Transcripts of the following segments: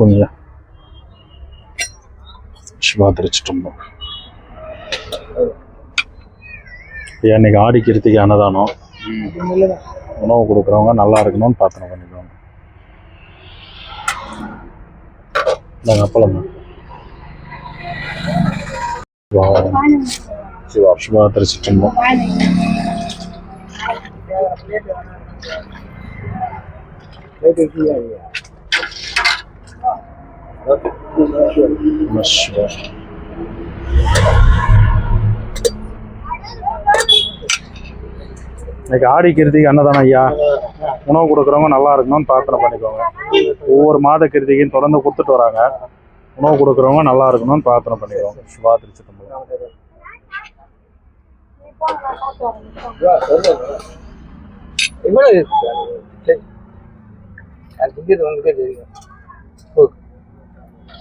கொடுங்க. சிவா திருச்சிட்டோம் இன்னைக்கு ஆடி கிருத்திக்கு அன்னதானம். உணவு கொடுக்குறவங்க நல்லா இருக்கணும்னு பிரார்த்தனை பண்ணிக்கோங்க. நாங்கள் அப்பளம். சிவா சிவா திருச்சிட்டோம் நம இன்னைக்கு ஆடி கிருத்திக்கு அன்னதானம் ஐயா. உணவு கொடுக்குறவங்க நல்லா இருக்கணும்னு பிரார்த்தனை பண்ணிக்கோங்க. ஒவ்வொரு மாத கிருத்திகையும் தொடர்ந்து கொடுத்துட்டு வராங்க. உணவு கொடுக்குறவங்க நல்லா இருக்கணும்னு பிரார்த்தனை பண்ணிக்கோங்க. சிவா திருச்சிட்டம்பலம் எவ்வளவு அது தெரியும்.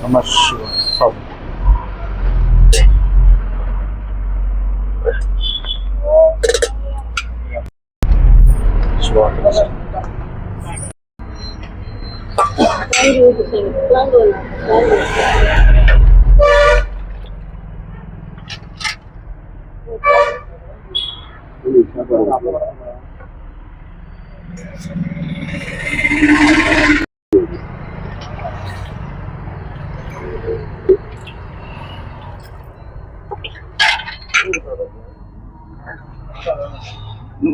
நம ஓ சரி சரி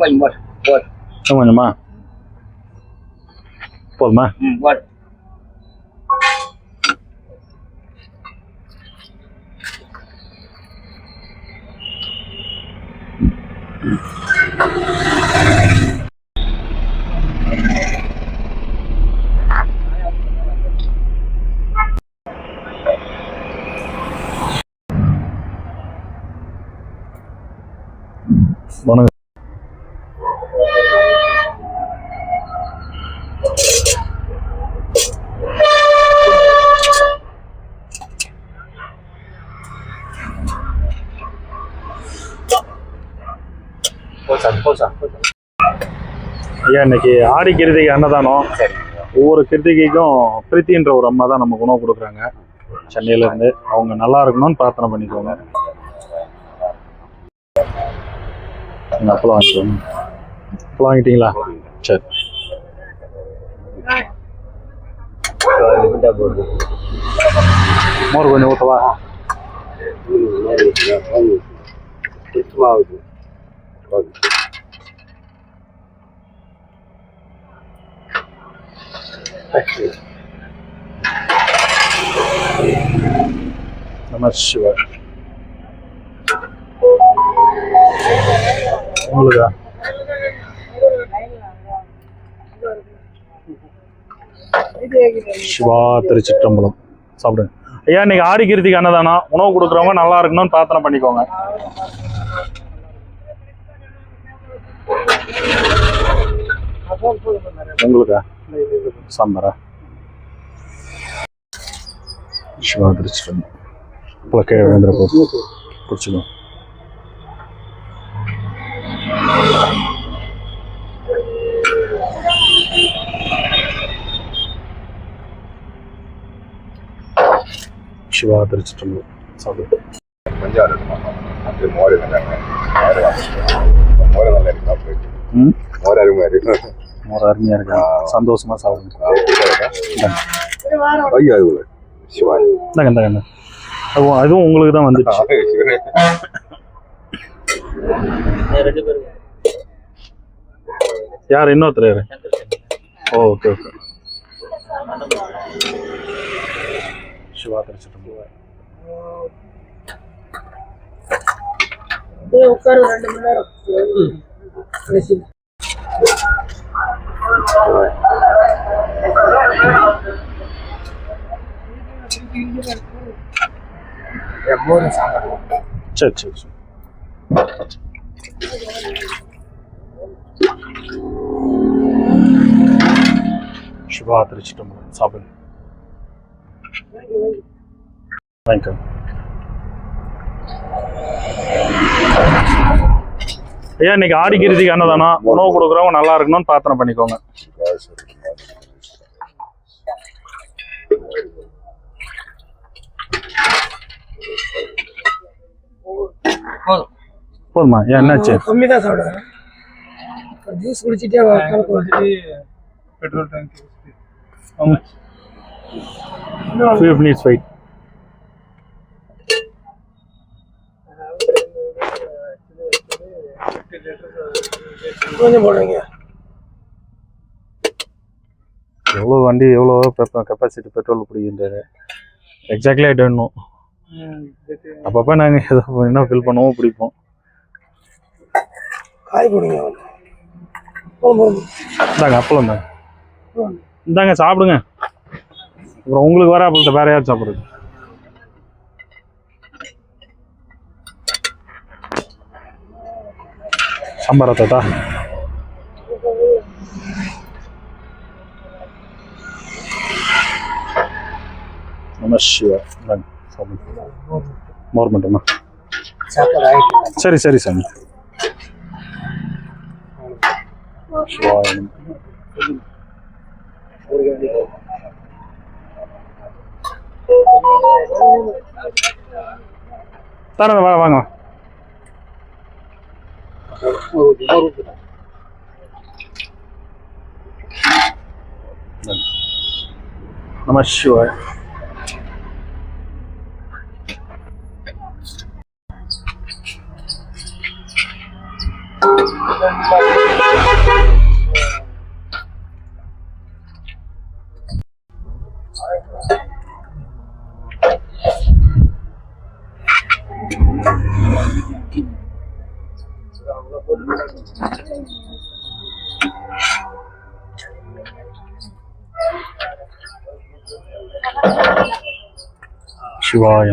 சரி மோர் கொஞ்சம் நம சிவாய் சாப்பிடு சிவா இன்னும் கொஞ்சம் போடு போடு ஐயா இன்னைக்கு ஆடி கிருத்திகை அன்னதானம். ஒவ்வொரு கிருத்திகைக்கும் பிரீத்தின்ற ஒரு அம்மா தான் நமக்கு உணவு கொடுக்குறாங்க. சென்னையில இருந்து. அவங்க நல்லா இருக்கணும்னு பிரார்த்தனை பண்ணிக்கோங்க. நீங்க அப்பளம் வாங்கிக்கோங்க. அப்பளம் வாங்கிட்டீங்களா? சரி. மோர் கொஞ்சம் ஊற்றவா சுத்தமாகுது நம சிவாய் உங்களுக்கா சிவா திருச்சிற்றம்பலம். சாப்பிடுங்க. ஐயா இன்னைக்கு ஆடி கிருத்திக்கு அன்னதானா உணவு கொடுக்குறவங்க நல்லா இருக்கணும்னு பிரார்த்தனை பண்ணிக்கோங்க. உங்களுக்கா சாம்பாரா சிவா திருச்சிற்றம்பலம் அப்புறம் கீழே விழுந்துற போது பிடிச்சிடும் சிவா திருச்சிற்றம்பலம் சாப்பிடு கொஞ்சம் இருக்குமா அது ஒரு அருமையாக இருக்கா சந்தோஷமா சாப்பிடுங்க ஐயோ சிவாய் இந்தாங்க இந்தாங்க. அதுவும் அதுவும் உங்களுக்கு தான் வந்துச்சு. யார்? இன்னொருத்தர் யாரு? ஓ ஓகே ஓகே சிவா திருச்சிட்டம்பலம் உட்காரு ரெண்டு மணி நேரம். சரி சரி சரி சிவா திருச்சிட்டம்பலம் சாப்பிடுங்க வாங்கிக்கோ ஐயா இன்னைக்கு ஆடி கிருதிக்கு அன்னதானம் உணவு கொடுக்குறவங்க நல்லா இருக்கணும்னு பிரார்த்தனை பண்ணிக்கோங்க. போதும்? ஏன் என்னாச்சு? கம்மி தான் சாப்பிடுவேன் ஜூஸ் குடிச்சிட்டே கணக்கு வந்துட்டு petrol tank. few கொஞ்சம் போடுறீங்க. எவ்வளோ வண்டி எவ்வளோ கெப்பாசிட்டி பெட்ரோல் பிடிக்கின்றாரு எக்ஸாக்ட்லி ஐ டோன்ட் நோ அப்பப்போ நாங்கள் ஏதோ என்ன ஃபில் பண்ணுவோம் பிடிப்போம். காய் போதும் இந்தாங்க அப்பளம் தாங்க இந்தாங்க சாப்பிடுங்க. அப்புறம் உங்களுக்கு வர அப்பளத்தை வேற யார் சாப்பிடுறது? சாம்பார் தாத்தா நம சிவா இந்தாங்க சாப்பிடுங்க மோர் மட்டுமா சாப்பாடு ஆகிட்டு சரி சரி சாமி சிவாய நமः. தரேன் வா வாங்க நம சிவாய் சிவாய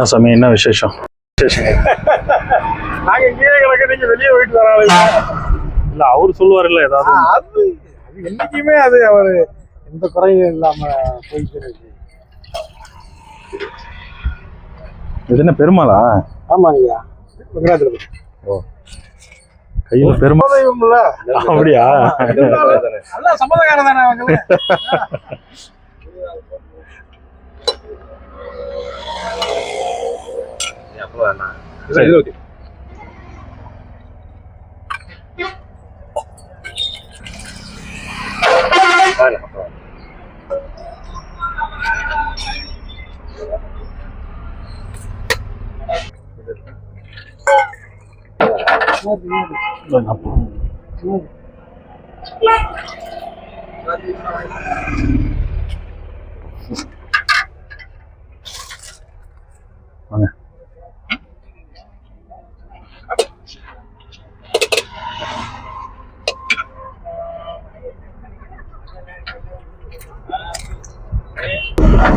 என்ன சாமி என்ன விசேஷம்? நாங்க கீழே கிடக்க நீங்க வெளியே போயிட்டு வராங்க. இல்ல அவர் சொல்லுவார்ல ஏதாவது. அது அது என்னைக்குமே அது அவரு எந்த குறையும் இல்லாம போயிட்டு இருக்கு. இது என்ன பெருமாளா? ஆமாங்கய்யா வெங்கடாச்சலம் ஓ. கையில பெருமாள் அப்படியா? நல்லா சம்மதக்காரன் தானே அவங்க அப்போ வேணாம் சரி. வேணாம் அப்போ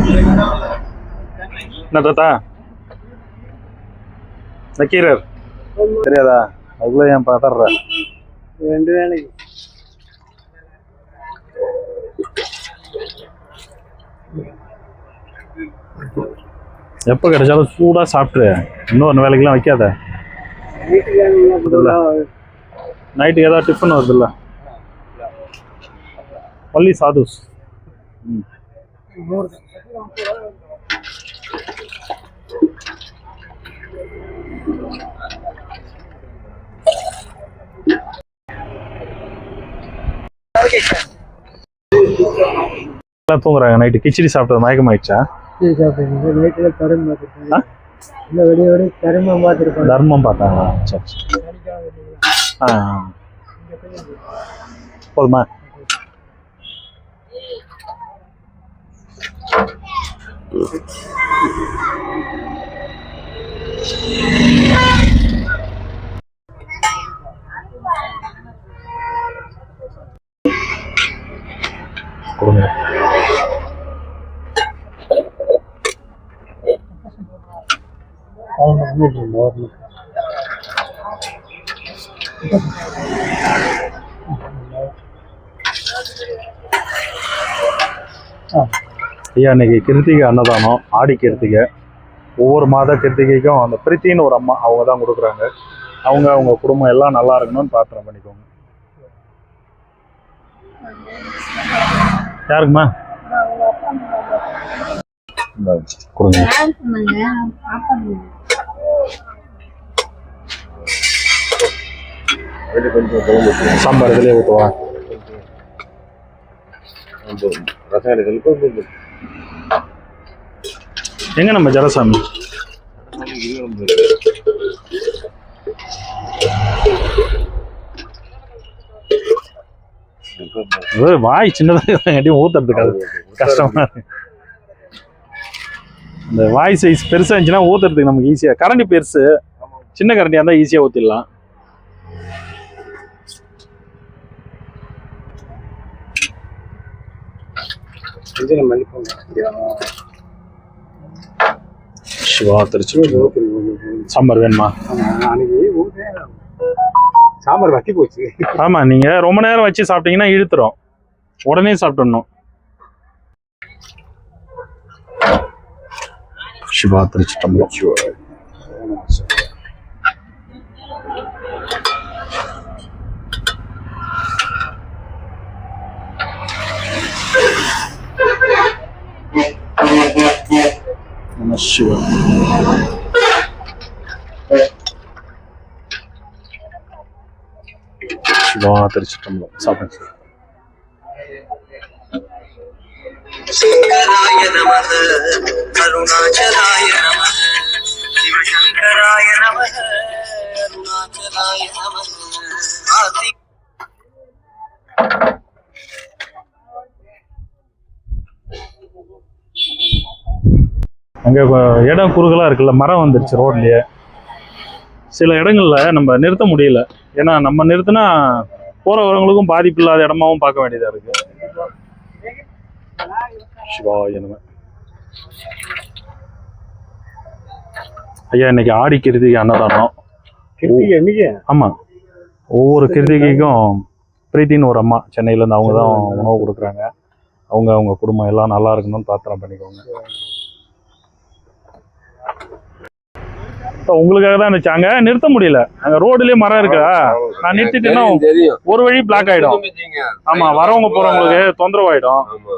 என்ன தாத்தா? நக்கீரர் தெரியாதா? அதுக்குள்ள ஏன் பதற? ரெண்டு வேலைக்கு. எப்போ கிடைச்சாலும் சூடாக சாப்பிட்ரு இன்னொரு வேலைக்கெல்லாம் வைக்காத. நைட்டுக்கு ஏதாவது டிஃபன் வருதுல்ல. ஒன்லி சாதுஸ். ம். தூங்குறாங்க. நைட்டு கிச்சடி சாப்பிட்டது மயக்கம் ஆயிடுச்சா சரி சாப்பிடுங்க நைட்டில் தரம் பார்த்துருக்கேன் ஆ? இல்லை வெடி வெடி கருமம் பார்த்துருக்கோம் தர்மம் பார்த்தாங்களா? சரி. போதுமா? கொடுங்க ஐயா இன்னைக்கு கிருத்திகை அன்னதானம் ஆடி கிருத்திகை. ஒவ்வொரு மாத கிருத்திகைக்கும் அந்த பிரித்தின்னு ஒரு அம்மா அவங்க தான் கொடுக்குறாங்க. அவங்க அவங்க குடும்பம் எல்லாம் நல்லா இருக்கணும்னு பிரார்த்தனை பண்ணிக்கோங்க. யாருக்குமா கொடுங்க. சாம்பார் இதுலேயே ஊற்றுவா அந்த எங்க நம்ம ஜலசாமி? வாய் சின்னதாக இருக்கிறங்காட்டியும் ஊத்துறதுக்காது கஷ்டமா இந்த வாய் சைஸ் பெருசா இருந்துச்சுன்னா ஊத்துறதுக்கு நமக்கு ஈஸியா கரண்டி பெருசு. சின்ன கரண்டியா இருந்தா ஈஸியா ஊத்திடலாம். மல்லிப்பூ. சிவா திருச்சி சாம்பார் வேணுமா. சாம்பார் வத்தி போச்சு. ஆமா நீங்க ரொம்ப நேரம் வச்சு சாப்பிட்டீங்கன்னா இழுத்துரும். உடனே சாப்பிட்டுடணும். சிவா திருச்சி நம சிவம் சிவா திருச்சிட்டம்பலம் சாப்பிடுங்க சங்கராய நம கருணாச்சலாய நம சிவசங்கராய நம கருணாச்சலாய நம ஆதி அங்கே இடம் குறுகலாக இருக்குல்ல மரம் வந்துருச்சு ரோட்லயே. சில இடங்கள்ல நம்ம நிறுத்த முடியல. ஏன்னா நம்ம நிறுத்தினா போறவங்களுக்கும் பாதிப்பு இல்லாத இடமாவும் பார்க்க வேண்டியதா இருக்கு. ஐயா இன்னைக்கு ஆடி கிருத்திகை அன்னதானம். ஆமா. ஒவ்வொரு கிருத்திகைக்கும் பிரீத்தின்னு ஒரு அம்மா சென்னையில இருந்து அவங்க தான் உணவு கொடுக்குறாங்க. அவங்க அவங்க குடும்பம் எல்லாம் நல்லா இருக்கணும்னு பிரார்த்தனை பண்ணிக்கோங்க. இப்போ உங்களுக்காக தான் இருந்துச்சு. நிறுத்த முடியல. அங்க ரோடுலயே மரம் இருக்கா? நான் நிறுத்திட்டேன்னா ஒரு வழி பிளாக் ஆயிடும். ஆமா வரவங்க போறவங்களுக்கு தொந்தரவு ஆயிடும் ஆமா.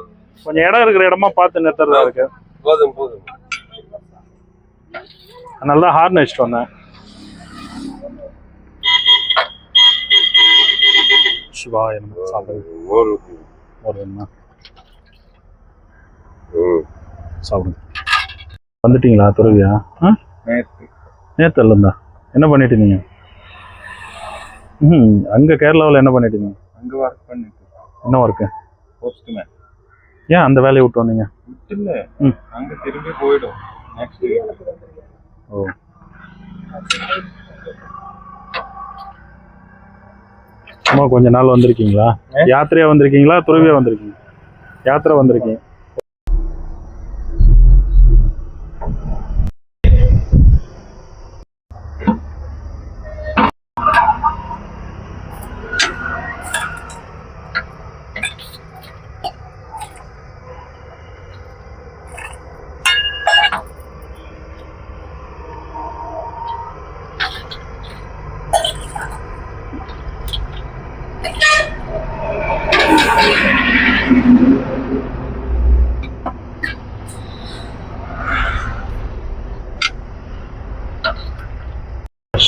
கொஞ்சம் இடம் இருக்கிற இடமா பார்த்து நிறுத்துறதா இருக்கு. போதும் போதும். அதனால தான் ஹார்ன் வச்சுட்டு வந்தேன் சிவா என்ன சாப்பிடுங்க ம். சாப்பிடுங்க வந்துட்டீங்களா துறவியா? ஆ? நேற்று இருந்தா? என்ன பண்ணிட்டு இருந்தீங்க ம் அங்கே கேரளாவில் என்ன பண்ணிட்டு இருந்தீங்க அங்க ஒர்க் பண்ணிட்டு என்ன ஒர்க்கு போஸ்ட் மேன் ஏன் அந்த வேலையை விட்டு வந்தீங்க? இல்ல ம். அங்க திரும்பி போயிடும். நெக்ஸ்ட் ஓ. சும்மா கொஞ்ச நாள் வந்திருக்கீங்களா? யாத்திரையா வந்திருக்கீங்களா? துறவியா வந்திருக்கீங்க? யாத்திரை வந்திருக்கீங்க?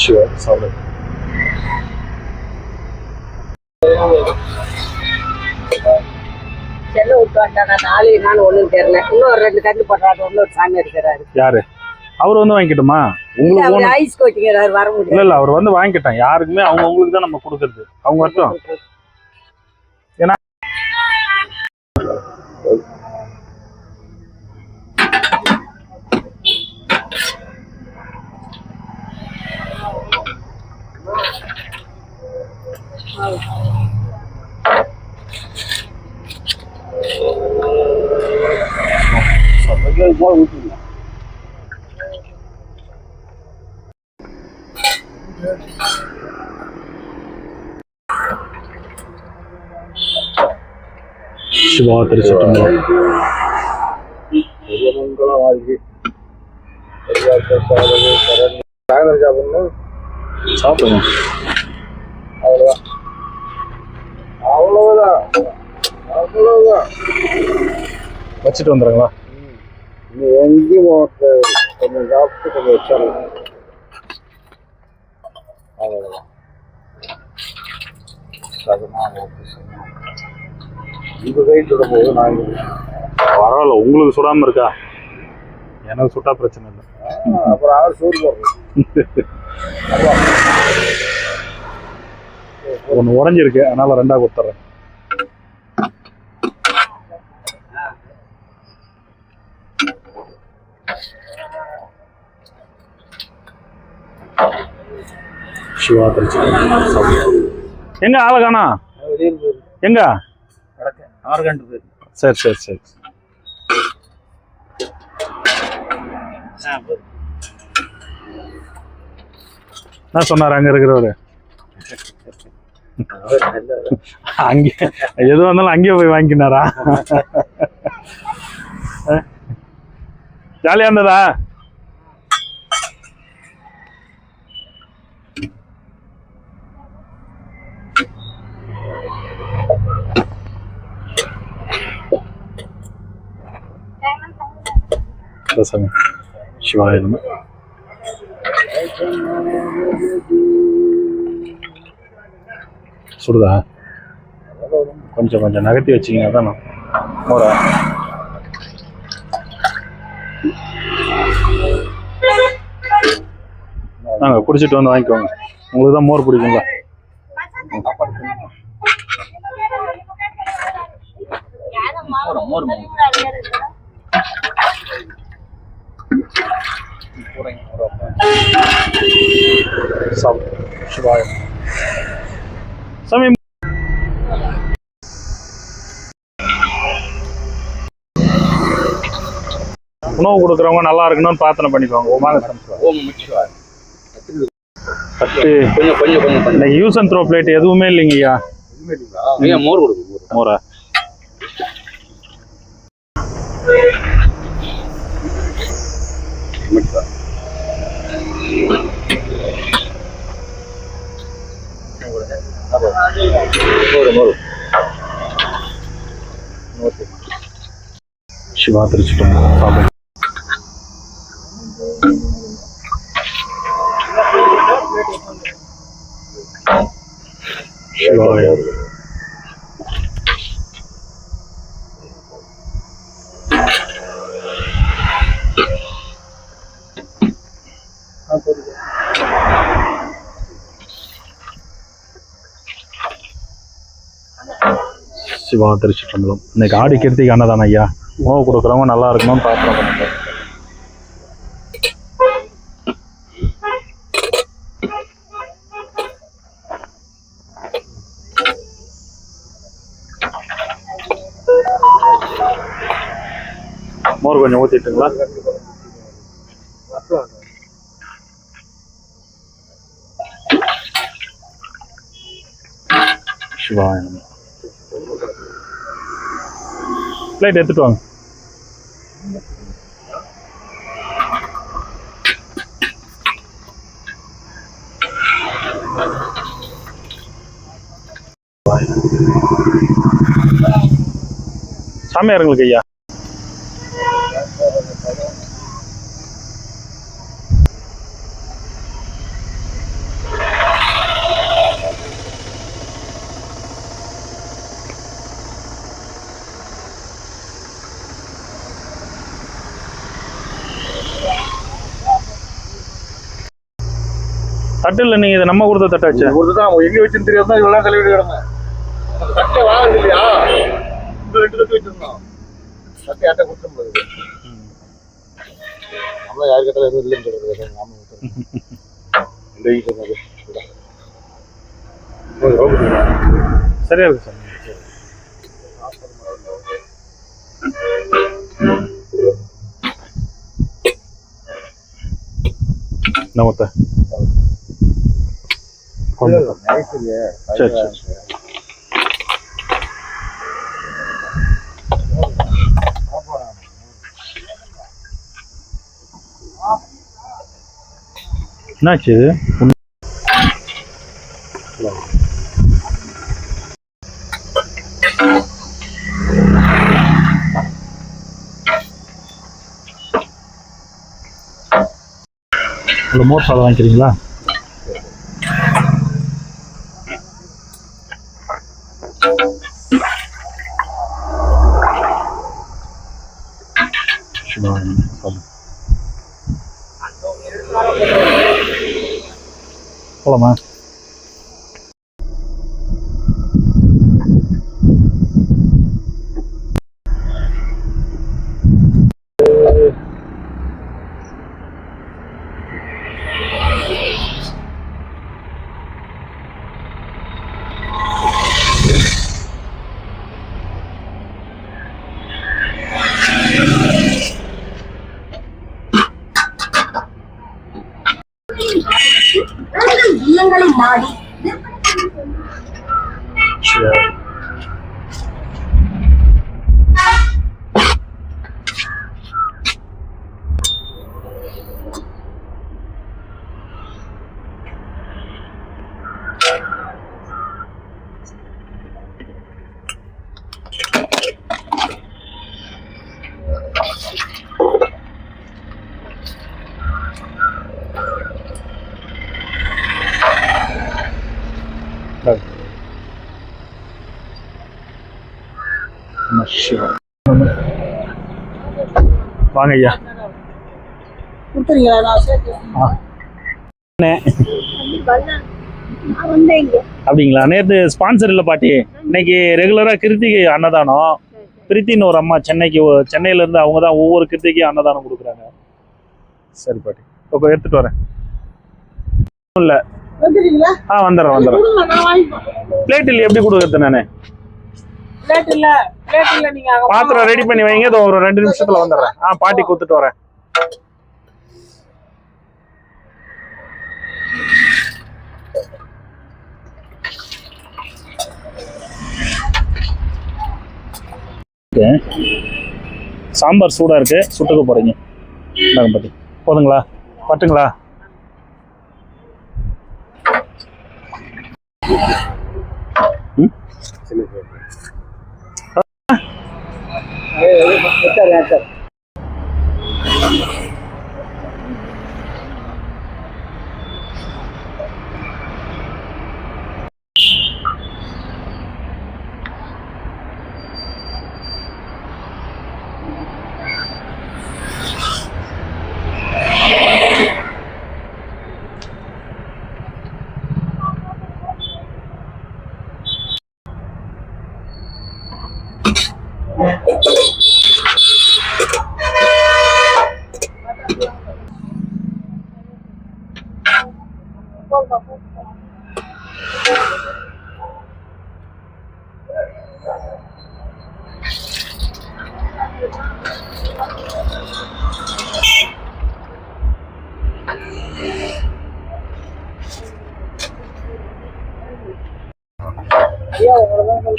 ஷுவர் சாப்பிடுங்க செல்ல விட்டு வந்தானா நாலு நாள் ஒண்ணும் தெரியல. இன்னும் ரெண்டு கண்ணு போடுறாரு இன்னொரு சாமி இருக்கிறாரு யாரு? அவர் வந்து வாங்கிக்கிட்டுமா? உங்களுக்கு ஐஸ் கோட்டிங்கிறார் வர இல்ல இல்ல அவர் வந்து வாங்கிக்கிட்டேன். யாருக்குமே அவங்க உங்களுக்கு தான் நம்ம கொடுக்கறது. அவங்க மட்டும். சிவா திருச்சிட்டம்பலம் சாப்பிடுங்க அவ்வளோதான் அவ்வளவுதான் அவ்வளவுதான் வச்சுட்டு வந்துடுங்களா எங்கேயும் கொஞ்சம் சாப்பிட்டு கொஞ்சம் அவ்வளோதான் இந்த சைடு போது நான் பரவாயில்ல உங்களுக்கு சுடாம இருக்கா? எனக்கு சுட்டா பிரச்சனை இல்லை. அப்புறம் ஆள் சோறு போடுறோம் ஒன்று உடஞ்சிருக்கு அதனால ரெண்டா கொடுத்துட்றேன். சிவா திருச்சி. எங்க ஆளை காணா எங்க? சரி சரி சரி. என்ன சொன்னார் அங்க இருக்கிறவரு? அங்கே எது வந்தாலும் அங்கேயே போய் வாங்கினாரா? ஜாலியா இருந்ததா? ரசம் சிவாய நம சுடுதா கொஞ்சம் கொஞ்சம் நகர்த்தி வச்சிங்கன்னா தான் நான் மோரா நாங்கள் குடிச்சிட்டு வந்து வாங்கிக்கோங்க உங்களுக்கு தான் மோர் பிடிக்குங்களா சிவாய நம. சாமி உணவு கொடுக்குறவங்க நல்லா இருக்கணும்னு பிரார்த்தனை பண்ணிக்குவாங்க ஓமாக ஓம் முச்சுவார் பத்து கொஞ்சம் கொஞ்சம் கொஞ்சம் யூஸ் அண்ட் த்ரோ பிளேட் எதுவுமே இல்லைங்கய்யா. மோர் கொடுங்க மோர்? மோரா மோர் மோர் சிவா திருச்சிட்டோம் சாப்பிடு சிவா திருச்சிட்டம்பலம் இன்னைக்கு ஆடி கீர்த்திக்கு அன்னதான ஐயா? உணவு கொடுக்குறவங்க நல்லா இருக்கணும்னு பிரார்த்தனை பண்ணுங்க மோர் கொஞ்சம் ஊற்றிட்டுங்களா சிவாய நம பிளேட் எடுத்துட்டு வாங்க. சாமியாருங்களுக்கு ஐயா. தட்டு இல்லை நீங்கள் இது நம்ம கொடுத்த தட்டாச்சு ஒருத்தான் எங்க வச்சுன்னு தெரியாது தான் இவ்வளவு கழுவி கிடந்தேன். அந்த தட்டை வாங்க இல்லையா ரெண்டு தட்டு வச்சிருந்தோம். தட்டை யார்ட்ட கொடுத்த முடியாது நம்ம யாரு கேட்டாலும் எதுவும் இல்லைன்னு சொல்றது நாம சொன்னது சரியா இருக்கு சார். நமத்த சரி சரி என்னாச்சு இது? மோர் சாதம் வாங்கிக்கிறீங்களா? Olá, Marcos. வாங்க. ஐயா அப்படிங்களா? நேற்று ஸ்பான்சர் இல்லை பாட்டி. இன்னைக்கு ரெகுலராக கிருத்திகை அன்னதானம். பிரித்தின்னு ஒரு அம்மா சென்னைக்கு ஒ- சென்னையில இருந்து அவங்க தான் ஒவ்வொரு கிருத்திகையும் அன்னதானம் கொடுக்குறாங்க. சரி பாட்டி. இப்போ எடுத்துட்டு வரேன். இல்லை. ஆ வந்துடுறேன் வந்துடுறேன். கொடுங்க நான் வாங்கிப்பேன் பிளேட் இல்லை எப்படி கொடுக்குறது நான்? பிளேட் இல்ல. பிளேட் இல்ல நீங்க அங்க பாத்திரம் ரெடி பண்ணி வைங்க. ஒரு ரெண்டு நிமிஷத்துல வந்துடுறேன். ஆ பாட்டி கொடுத்துட்டு வரேன். சாம்பார் சூடாக இருக்குது சுட்டுக்க போகிறீங்க இந்தாங்க பாட்டி. போதுங்களா? பட்டுங்களா?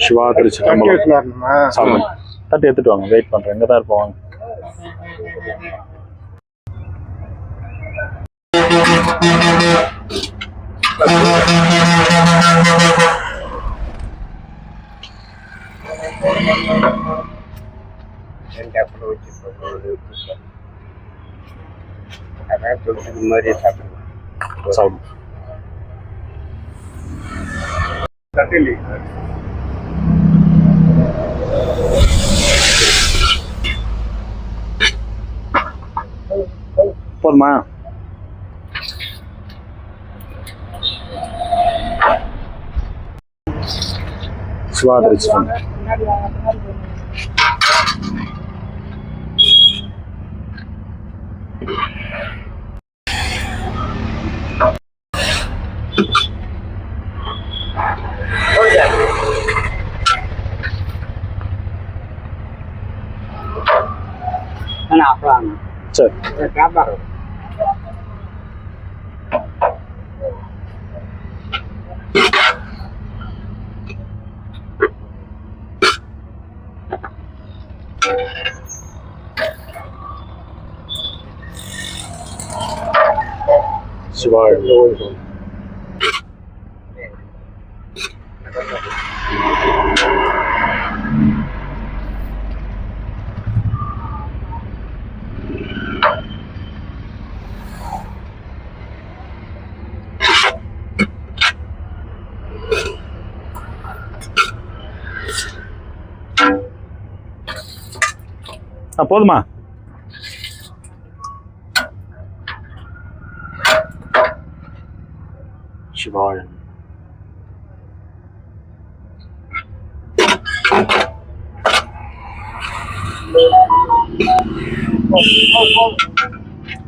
சிவா திருச்சி சாமி. தட்டு எடுத்துட்டு வாங்க வெயிட் பண்றேன். இங்க தான் இருப்போம். வாங்க அதான் தொட்டுக்கு மாதிரி சாப்பிடுவேன் சாப்பிடு போதுமா? சுவாதரிச்சு சரி சிவா போதுமா சிவாய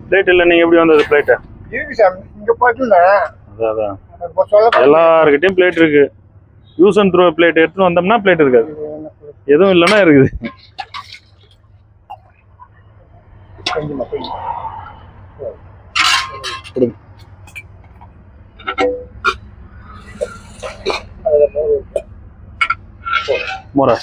பிளேட் இல்லை நீங்கள் எப்படி வந்தது பிளேட்டு இங்க பாத்துல அதான் எல்லாருக்கிட்டையும் பிளேட் இருக்கு. யூஸ் அண்ட் த்ரோ பிளேட் எடுத்துன்னு வந்தோம்னா பிளேட் இருக்காது. எதுவும் இல்லைன்னா இருக்குது. மோரா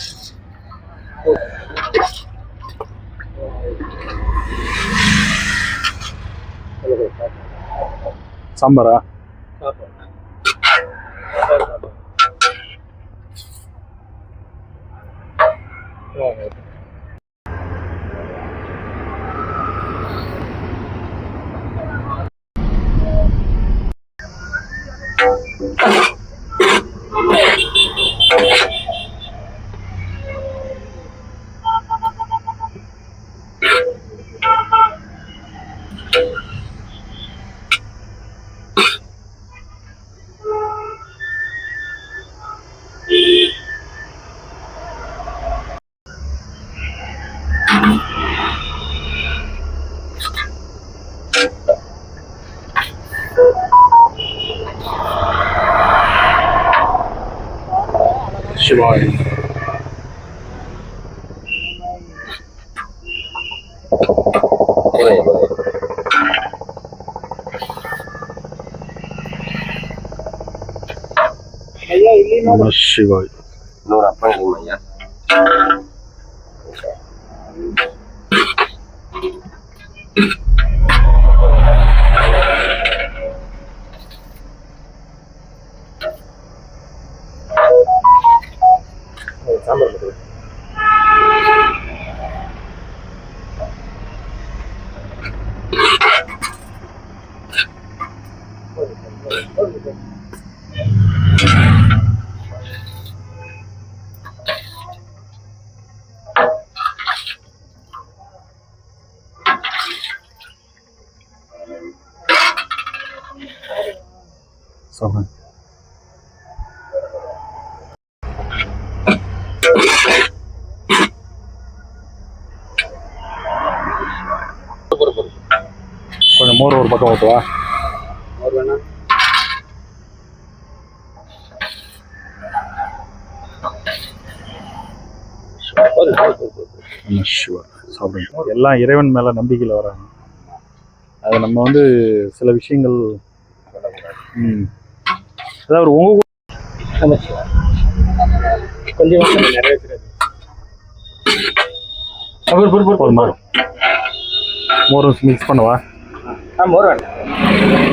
சாம்பாரா சிவாய் நம சிவாய் இன்னொரு அப்பா ஐயா சாப்பிடுங்க கொஞ்சம் மோர் ஒரு பக்கம் நம்ம சிவா சாப்பிடுங்க. எல்லாம் இறைவன் மேல நம்பிக்கையில் வராங்க. அது நம்ம வந்து சில விஷயங்கள் ம். அதாவது உங்க கொஞ்சம் போதுமா மோர் மிக்ஸ் பண்ணவா ஆ மோர் வேண்டாம்